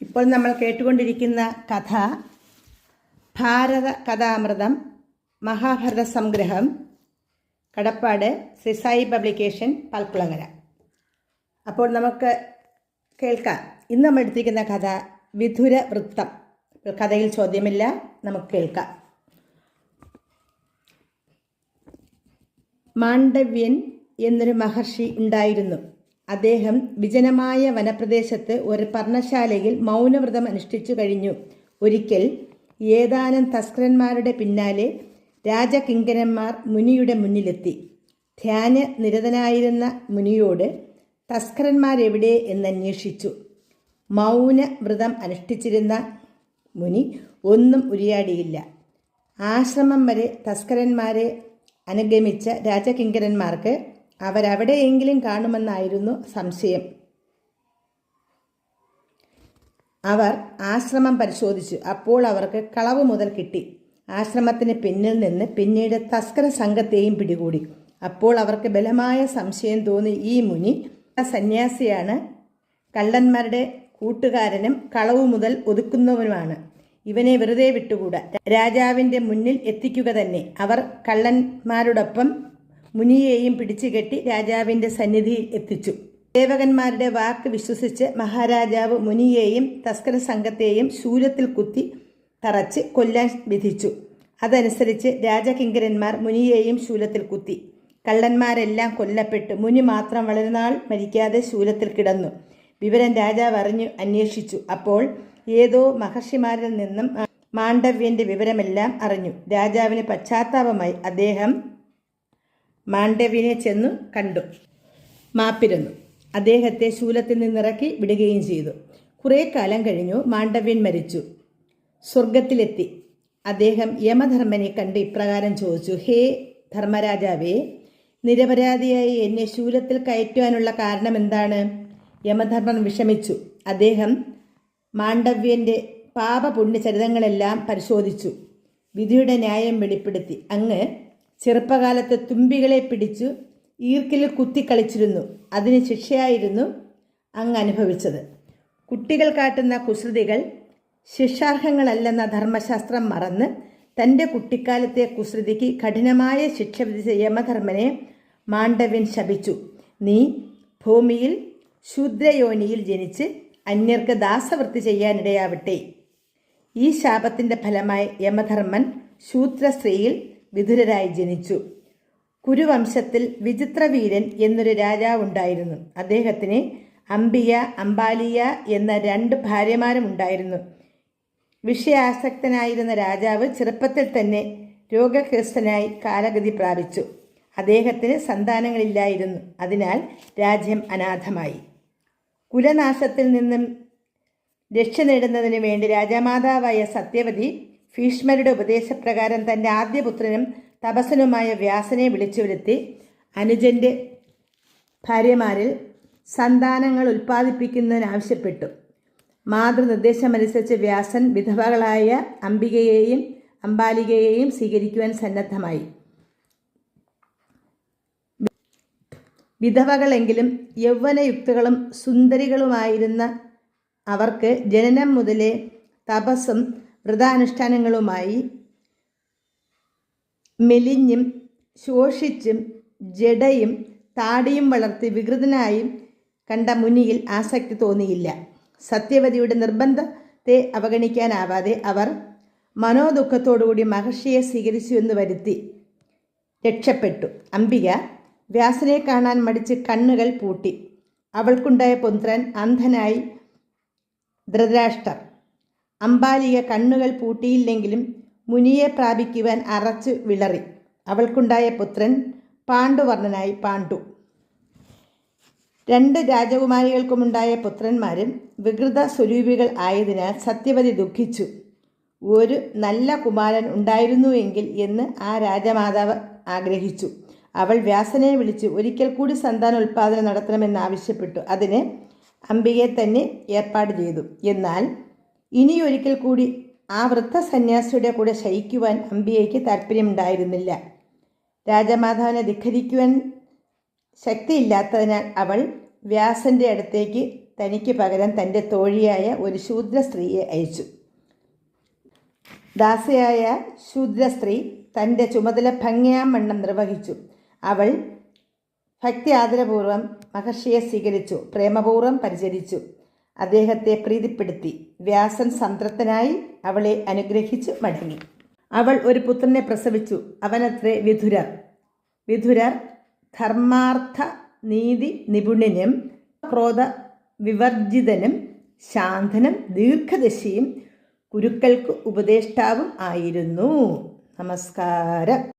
ഇപ്പോൾ നമ്മൾ കേട്ടുകൊണ്ടിരിക്കുന്ന കഥ ഭാരത കഥാമൃതം മഹാഭാരത സംഗ്രഹം കടപ്പാട് സിസായി പബ്ലിക്കേഷൻ പാൽക്കുളങ്ങര. അപ്പോൾ നമുക്ക് കേൾക്കാം. ഇന്ന് നമ്മൾ എടുത്തിരിക്കുന്ന കഥ വിധുര വൃത്തം. കഥയിൽ ചോദ്യമില്ല നമുക്ക് കേൾക്കാം. മാണ്ഡവ്യൻ എന്നൊരു മഹർഷി ഉണ്ടായിരുന്നു. അദ്ദേഹം വിജനമായ വനപ്രദേശത്ത് ഒരു പർണശാലയിൽ മൗനവ്രതം അനുഷ്ഠിച്ചു കഴിഞ്ഞു. ഒരിക്കൽ ഏതാനും തസ്കരന്മാരുടെ പിന്നാലെ രാജകിങ്കരന്മാർ മുനിയുടെ മുന്നിലെത്തി. ധ്യാന നിരതനായിരുന്ന മുനിയോട് തസ്കരന്മാരെവിടെ എന്നന്വേഷിച്ചു മൗന വ്രതം അനുഷ്ഠിച്ചിരുന്ന മുനി ഒന്നും ഉരിയാടിയില്ല. ആശ്രമം വരെ തസ്കരന്മാരെ അനുഗമിച്ച രാജകിങ്കരന്മാർക്ക് അവരവിടെയെങ്കിലും കാണുമെന്നായിരുന്നു സംശയം. അവർ ആശ്രമം പരിശോധിച്ചു. അപ്പോൾ അവർക്ക് കളവ് മുതൽ കിട്ടി. ആശ്രമത്തിന് പിന്നിൽ നിന്ന് പിന്നീട് തസ്കര സംഘത്തെയും പിടികൂടി. അപ്പോൾ അവർക്ക് ബലമായ സംശയം തോന്നി. ഈ മുനി സന്യാസിയാണ്. കള്ളന്മാരുടെ കൂട്ടുകാരനും കളവ് മുതൽ ഒതുക്കുന്നവനുമാണ്. ഇവനെ വെറുതെ വിട്ടുകൂടാ. രാജാവിന്റെ മുന്നിൽ എത്തിക്കുക തന്നെ. അവർ കള്ളന്മാരോടൊപ്പം മുനിയെയും പിടിച്ചുകെട്ടി രാജാവിന്റെ സന്നിധിയിൽ എത്തിച്ചു. സേവകന്മാരുടെ വാക്ക് വിശ്വസിച്ച് മഹാരാജാവ് മുനിയെയും തസ്കര സംഘത്തെയും ശൂലത്തിൽ കുത്തി തറച്ച് കൊല്ലാൻ വിധിച്ചു. അതനുസരിച്ച് രാജകിങ്കരന്മാർ മുനിയെയും ശൂലത്തിൽ കുത്തി. കള്ളന്മാരെല്ലാം കൊല്ലപ്പെട്ടു മുനി മാത്രം വളരെ നാൾ മരിക്കാതെ ശൂലത്തിൽ കിടന്നു. വിവരം രാജാവ് അറിഞ്ഞു അന്വേഷിച്ചു. അപ്പോൾ ഏതോ മഹർഷിമാരിൽ നിന്നും മാണ്ഡവ്യന്റെ വിവരമെല്ലാം അറിഞ്ഞു. രാജാവിന് പശ്ചാത്താപമായി അദ്ദേഹം മാണ്ഡവ്യനെ ചെന്നു കണ്ടു. മാപ്പിരുന്നു. അദ്ദേഹത്തെ ശൂലത്തിൽ നിന്നിറക്കി വിടുകയും ചെയ്തു. കുറേ കാലം കഴിഞ്ഞു മാണ്ഡവ്യൻ മരിച്ചു. സ്വർഗത്തിലെത്തി. അദ്ദേഹം യമധർമ്മനെ കണ്ട് ഇപ്രകാരം ചോദിച്ചു ഹേ ധർമ്മരാജാവേ നിരപരാധിയായി എന്നെ ശൂലത്തിൽ കയറ്റുവാനുള്ള കാരണം എന്താണ്? യമധർമ്മൻ വിഷമിച്ചു. അദ്ദേഹം മാണ്ഡവ്യന്റെ പാപപുണ്യചരിതങ്ങളെല്ലാം പരിശോധിച്ചു. വിധിയുടെ ന്യായം വെളിപ്പെടുത്തി. അങ്ങ് ചെറുപ്പകാലത്ത് തുമ്പികളെ പിടിച്ചു ഈർക്കിൽ കുത്തിക്കളിച്ചിരുന്നു അതിന് ശിക്ഷയായിരുന്നു അങ്ങ് അനുഭവിച്ചത്. കുട്ടികൾ കാട്ടുന്ന കുസൃതികൾ ശിക്ഷാർഹങ്ങളല്ലെന്ന ധർമ്മശാസ്ത്രം മറന്ന് തന്റെ കുട്ടിക്കാലത്തെ കുസൃതിക്ക് കഠിനമായ ശിക്ഷ വിധിച്ച യമധർമ്മനെ മാണ്ഡവ്യൻ ശപിച്ചു. നീ ഭൂമിയിൽ ശൂദ്രയോനിയിൽ ജനിച്ച് അന്യർക്ക് ദാസവൃത്തി ചെയ്യാനിടയാവട്ടെ. ഈ ശാപത്തിന്റെ ഫലമായി യമധർമ്മൻ ശൂദ്ര സ്ത്രീയിൽ വിധുരരായി ജനിച്ചു. കുരുവംശത്തിൽ വിചിത്രവീരൻ എന്നൊരു രാജാവുണ്ടായിരുന്നു. അദ്ദേഹത്തിന് അംബിയ അംബാലിയ എന്ന രണ്ട് ഭാര്യമാരും ഉണ്ടായിരുന്നു വിഷയാസക്തനായിരുന്ന രാജാവ് ചെറുപ്പത്തിൽ തന്നെ രോഗഗ്രസ്തനായി കാലഗതി പ്രാപിച്ചു. അദ്ദേഹത്തിന് സന്താനങ്ങളില്ലായിരുന്നു. അതിനാൽ രാജ്യം അനാഥമായി. കുലനാശത്തിൽ നിന്നും രക്ഷ നേടുന്നതിന് വേണ്ടി രാജാമാതാവായ സത്യവതി ഭീഷ്മരുടെ ഉപദേശപ്രകാരം തന്റെ ആദ്യപുത്രനും തപസ്സനുമായ വ്യാസനെ വിളിച്ചു വരുത്തി അനുജന്റെ ഭാര്യമാരിൽ സന്താനങ്ങൾ ഉൽപ്പാദിപ്പിക്കുന്നതിനാവശ്യപ്പെട്ടു. മാതൃനിർദ്ദേശമനുസരിച്ച് വ്യാസൻ വിധവകളായ അംബികയെയും അംബാലികയെയും സ്വീകരിക്കുവാൻ സന്നദ്ധമായി. വിധവകളെങ്കിലും യൗവനയുക്തകളും സുന്ദരികളുമായിരുന്ന അവർക്ക് ജനനം മുതലേ തപസ്സും വ്രതാനുഷ്ഠാനങ്ങളുമായി മെലിഞ്ഞും ശോഷിച്ചും ജഡയും താടിയും വളർത്തി വികൃതനായും കണ്ട മുനിയിൽ ആസക്തി തോന്നിയില്ല. സത്യവതിയുടെ നിർബന്ധത്തെ അവഗണിക്കാനാവാതെ അവർ മനോദുഃഖത്തോടുകൂടി മഹർഷിയെ സ്വീകരിച്ചു എന്ന് വരുത്തി രക്ഷപ്പെട്ടു. അംബിക വ്യാസനെ കാണാൻ മടിച്ച് കണ്ണുകൾ പൂട്ടി. അവൾക്കുണ്ടായ പുത്രൻ അന്ധനായി ധൃതരാഷ്ട്രർ. അംബാലിക കണ്ണുകൾ പൂട്ടിയില്ലെങ്കിലും മുനിയെ പ്രാപിക്കുവാൻ അറച്ചു വിളറി. അവൾക്കുണ്ടായ പുത്രൻ പാണ്ഡുവർണനായി പാണ്ഡു. രണ്ട് രാജകുമാരികൾക്കുമുണ്ടായ പുത്രന്മാരും വികൃത സ്വരൂപികൾ ആയതിനാൽ സത്യവതി ദുഃഖിച്ചു. ഒരു നല്ല കുമാരൻ ഉണ്ടായിരുന്നുവെങ്കിൽ എന്ന് ആ രാജമാതാവ് ആഗ്രഹിച്ചു. അവൾ വ്യാസനെ വിളിച്ച് ഒരിക്കൽ കൂടി സന്താനോൽപാദനം നടത്തണമെന്ന് ആവശ്യപ്പെട്ടു. അതിന് അംബികയെ തന്നെ ഏർപ്പാട് ചെയ്തു. എന്നാൽ ഇനിയൊരിക്കൽ കൂടി ആ വൃദ്ധ സന്യാസിയുടെ കൂടെ ശയിക്കുവാൻ അംബികയ്ക്ക് താല്പര്യമുണ്ടായിരുന്നില്ല. രാജമാധവനെ ധിഖരിക്കുവാൻ ശക്തിയില്ലാത്തതിനാൽ അവൾ വ്യാസന്റെ അടുത്തേക്ക് തനിക്ക് പകരം തന്റെ തോഴിയായ ഒരു ശൂദ്ര സ്ത്രീയെ അയച്ചു. ദാസയായ ശൂദ്ര സ്ത്രീ തന്റെ ചുമതല ഭംഗിയാമണ്ണം നിർവഹിച്ചു. അവൾ ഭക്തി ആദരപൂർവം മഹർഷിയെ സ്വീകരിച്ചു പ്രേമപൂർവം പരിചരിച്ചു. അദ്ദേഹത്തെ പ്രീതിപ്പെടുത്തി. വ്യാസൻ സംതൃപ്തനായി അവളെ അനുഗ്രഹിച്ചു മടങ്ങി. അവൾ ഒരു പുത്രനെ പ്രസവിച്ചു. അവനത്രേ വിധുരർ. വിധുരർ ധർമാർത്ഥ നീതി നിപുണനും ക്രോധ വിവർജിതനും ശാന്തനും ദീർഘദശിയും ഗുരുക്കൾക്ക് ഉപദേഷ്ടാവും ആയിരുന്നു. നമസ്കാരം.